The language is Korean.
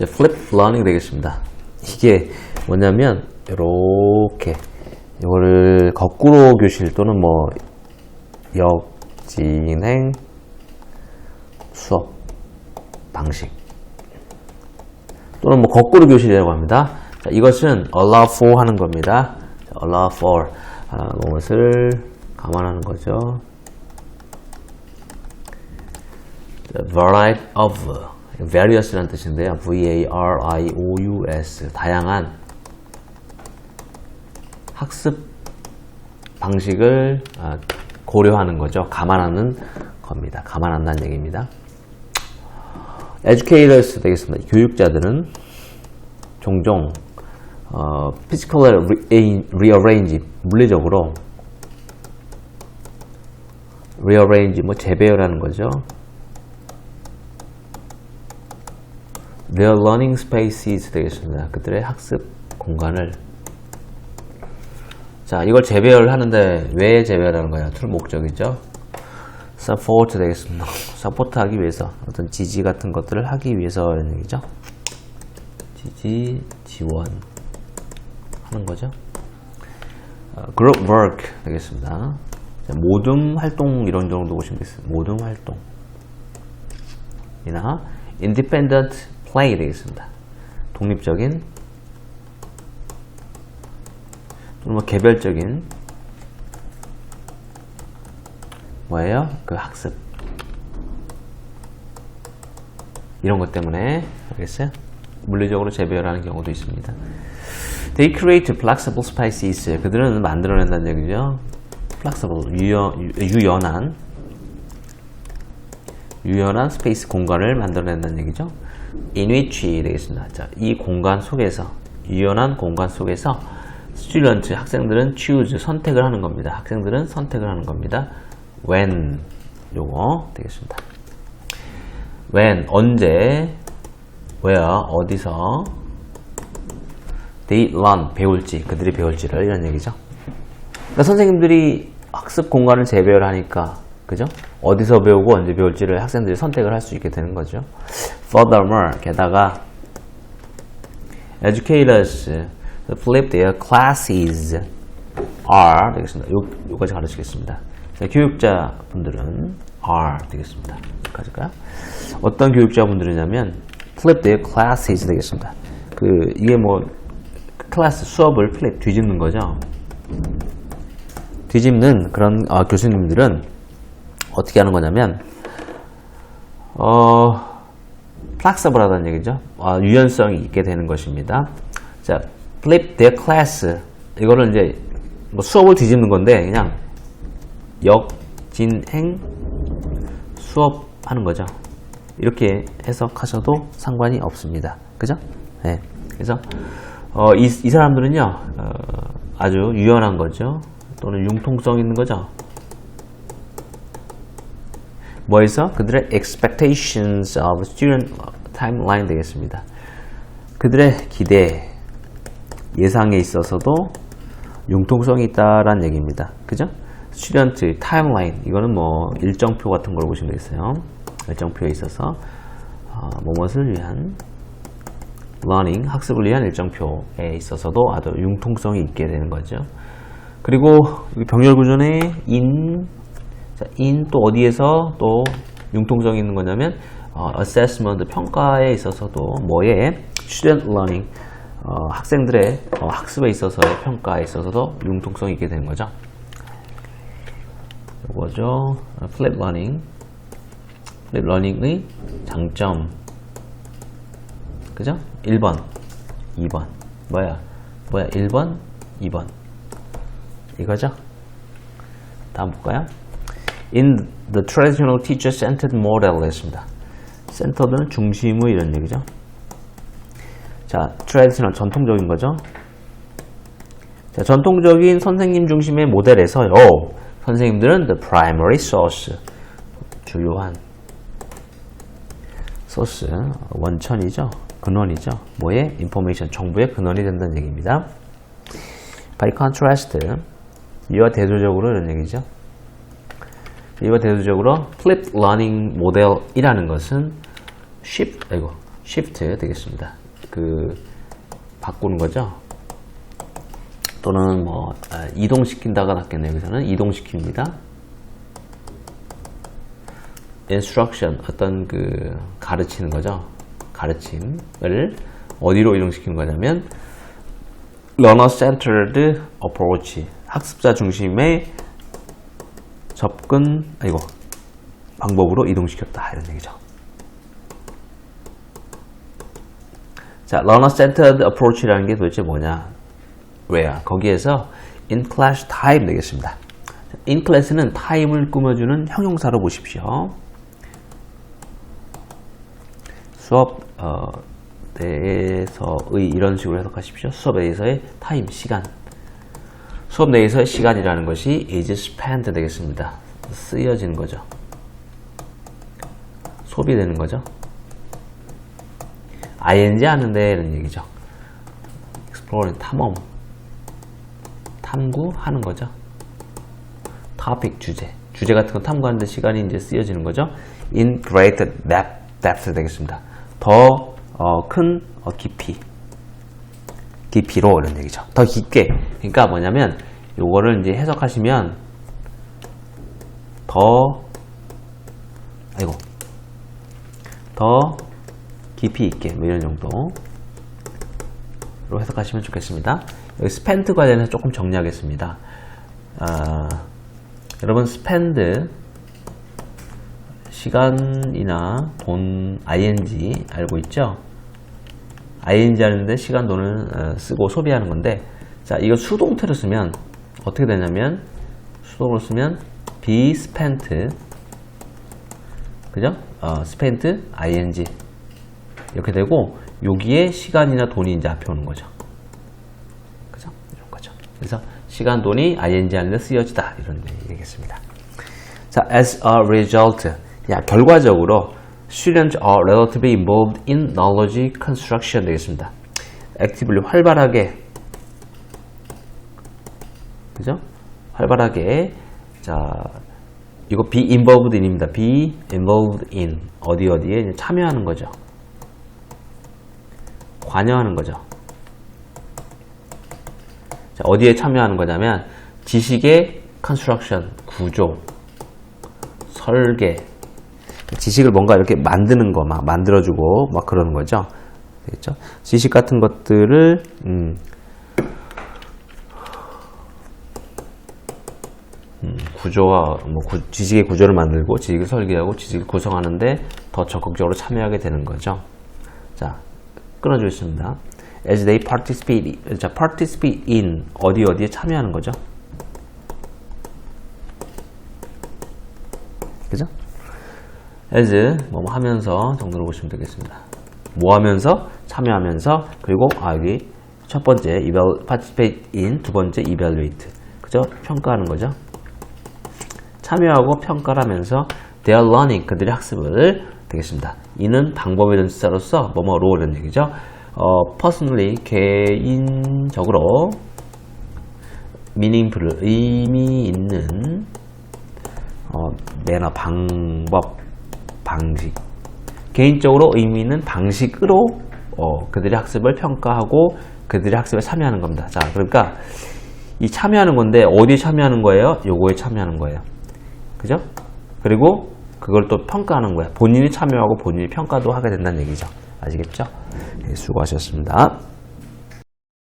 이제 flip learning 되겠습니다. 이게 뭐냐면 이렇게 이거를 거꾸로 교실 또는 뭐 역진행 수업 방식 또는 뭐 거꾸로 교실이라고 합니다. 자, 이것은 allow for 하는 겁니다. 자, allow for 아, 무엇을 감안하는 거죠. The variety of various라는 뜻인데요. V-A-R-I-O-U-S 다양한 학습 방식을 아, 고려하는 거죠. 감안하는 겁니다. 감안한다는 얘기입니다. educators 되겠습니다. 교육자들은 종종 어, physical rearrange 물리적으로 rearrange 뭐 재배열하는 거죠. Their learning spaces 되겠습니다. 그들의 학습 공간을 자 이걸 재배열 하는데 왜 재배열하는 거야? 툴 목적이죠. support 되겠습니다. 서포트하기 위해서 어떤 지지 같은 것들을 하기 위해서 이런 얘기죠. 지지 지원 하는 거죠. 어, group work 되겠습니다. 자, 모둠 활동 이런 정도 보시면 되겠습니다. 모둠 활동 이나 independent play 되겠습니다. 독립적인 또는 뭐 개별적인 뭐예요? 그 학습 이런 것 때문에 알겠어요? 물리적으로 재배열하는 경우도 있습니다. They create flexible spaces. 그들은 만들어낸다는 얘기죠. flexible 유연, 유연한 유연한 스페이스 공간을 만들어낸다는 얘기죠. in which 되겠습니다. 자, 이 공간 속에서 유연한 공간 속에서 student 학생들은 choose 선택을 하는 겁니다. 학생들은 선택을 하는 겁니다. when 요거 되겠습니다. when 언제 where 어디서 they learn 배울지 그들이 배울지를 이런 얘기죠. 그러니까 선생님들이 학습 공간을 재배열하니까 그죠? 어디서 배우고 언제 배울지를 학생들이 선택을 할 수 있게 되는 거죠. Furthermore, 게다가 educators flip their classes are 되겠습니다. 요, 요까지 가르치겠습니다. 자, 교육자분들은 are 되겠습니다. 여기까지일까요? 어떤 교육자분들이냐면 flip their classes 되겠습니다. 그 이게 뭐 클래스 수업을 플립 뒤집는 거죠. 뒤집는 그런 어, 교수님들은 어떻게 하는 거냐면 어 플렉서블하다는 얘기죠. 어, 유연성이 있게 되는 것입니다. 자, flip their class 이거를 이제 뭐 수업을 뒤집는 건데 그냥 역진행 수업하는 거죠. 이렇게 해석하셔도 상관이 없습니다. 그죠? 네. 그래서 어, 이, 이 사람들은요 어, 아주 유연한 거죠. 또는 융통성 있는 거죠. 뭐에서? 그들의 expectations of student timeline 되겠습니다. 그들의 기대, 예상에 있어서도 융통성이 있다라는 얘기입니다. 그죠? student timeline 이거는 뭐 일정표 같은 걸 보시면 되겠어요. 일정표에 있어서 어, 무엇을 위한 learning 학습을 위한 일정표에 있어서도 아주 융통성이 있게 되는 거죠. 그리고 병렬 구조의 in 자, in 또 어디에서 또 융통성이 있는 거냐면 어, assessment 평가에 있어서도 뭐에 student learning 어, 학생들의 어, 학습에 있어서의 평가에 있어서도 융통성이 있게 되는 거죠. 이거죠. 어, flip learning. flip learning의 장점. 그죠? 1번, 2번. 뭐야? 뭐야? 1번, 2번. 이거죠? 다음 볼까요? In the traditional teacher-centered model 했습니다. 센터드는 중심의 이런 얘기죠. 자, traditional 전통적인 거죠. 자, 전통적인 선생님 중심의 모델에서요. 선생님들은 the primary source 주요한 소스 원천이죠. 근원이죠. 뭐의 information 정보의 근원이 된다는 얘기입니다. By contrast 이와 대조적으로 이런 얘기죠. 이와 대조적으로 flip learning 모델이라는 것은 shift, 아이고, shift 되겠습니다. 그 바꾸는 거죠. 또는 뭐 아, 이동시킨다가 낫겠네요. 여기서는 이동시킵니다. instruction 어떤 그 가르치는 거죠. 가르침을 어디로 이동시키는 거냐면 learner centered approach 학습자 중심의 접근 아이고 방법으로 이동시켰다 이런 얘기죠. 자, learner centered approach라는 게 도대체 뭐냐? 왜야? 거기에서 in class time 되겠습니다. in class는 time을 꾸며주는 형용사로 보십시오. 수업 어, 내에서의 이런 식으로 해석하십시오. 수업에 대해서의 타임 시간. 수업 내에서의 시간이라는 것이 is spent 되겠습니다. 쓰여지는 거죠. 소비되는 거죠. ing 하는데 이런 얘기죠. exploring 탐험, 탐구하는 거죠. topic 주제, 주제 같은 거 탐구하는데 시간이 이제 쓰여지는 거죠. in great depth, depth 되겠습니다. 더큰 깊이, 깊이로 이런 얘기죠. 더 깊게. 그러니까 뭐냐면 요거를 이제 해석하시면 더 아이고 더 깊이 있게 뭐 이런 정도로 해석하시면 좋겠습니다. 여기 spend 관련해서 조금 정리하겠습니다. 아, 여러분 spend 시간이나 돈 ing 알고 있죠? Ing 하는데 시간 돈을 어, 쓰고 소비하는 건데 자 이거 수동태로 쓰면 어떻게 되냐면 수동으로 쓰면 be spent 그죠? 어, spent ing 이렇게 되고 여기에 시간이나 돈이 이제 앞에 오는 거죠. 그죠? 이런 거죠. 그래서 시간, 돈이 ing 안에 쓰여지다 이런 얘기겠습니다. 자, as a result, 야 결과적으로 students are relatively involved in knowledge construction 되겠습니다. actively 활발하게 그죠? 활발하게 자 이거 be involved in입니다. be involved in 어디 어디에 참여하는 거죠. 관여하는 거죠. 자, 어디에 참여하는 거냐면 지식의 construction 구조, 설계, 지식을 뭔가 이렇게 만드는 거, 막 만들어주고 막 그러는 거죠. 되겠죠? 지식 같은 것들을 음, 음, 구조와 뭐 구- 지식의 구조를 만들고 지식을 설계하고 지식을 구성하는데 더 적극적으로 참여하게 되는 거죠. 자, 끊어주겠습니다. As they participate, 자, participate in 어디 어디에 참여하는 거죠. 그죠? As 뭐 하면서 정도로 보시면 되겠습니다. 뭐 하면서 참여하면서 그리고 아 여기 첫 번째 eval, participate in 두 번째 evaluate 그죠? 평가하는 거죠. 참여하고 평가를 하면서 their learning 그들의 학습을 되겠습니다. 이는 대한 숫자로서 뭐뭐로 이런 얘기죠. 어, personally 개인적으로 meaningful 의미 있는 어, 매너 방법 방식 개인적으로 의미 있는 방식으로 어, 그들의 학습을 평가하고 그들의 학습에 참여하는 겁니다. 자, 그러니까 이 참여하는 건데 어디에 참여하는 거예요? 요거에 참여하는 거예요. 그죠? 그리고 그걸 또 평가하는 거야. 본인이 참여하고 본인이 평가도 하게 된다는 얘기죠. 아시겠죠? 네, 수고하셨습니다.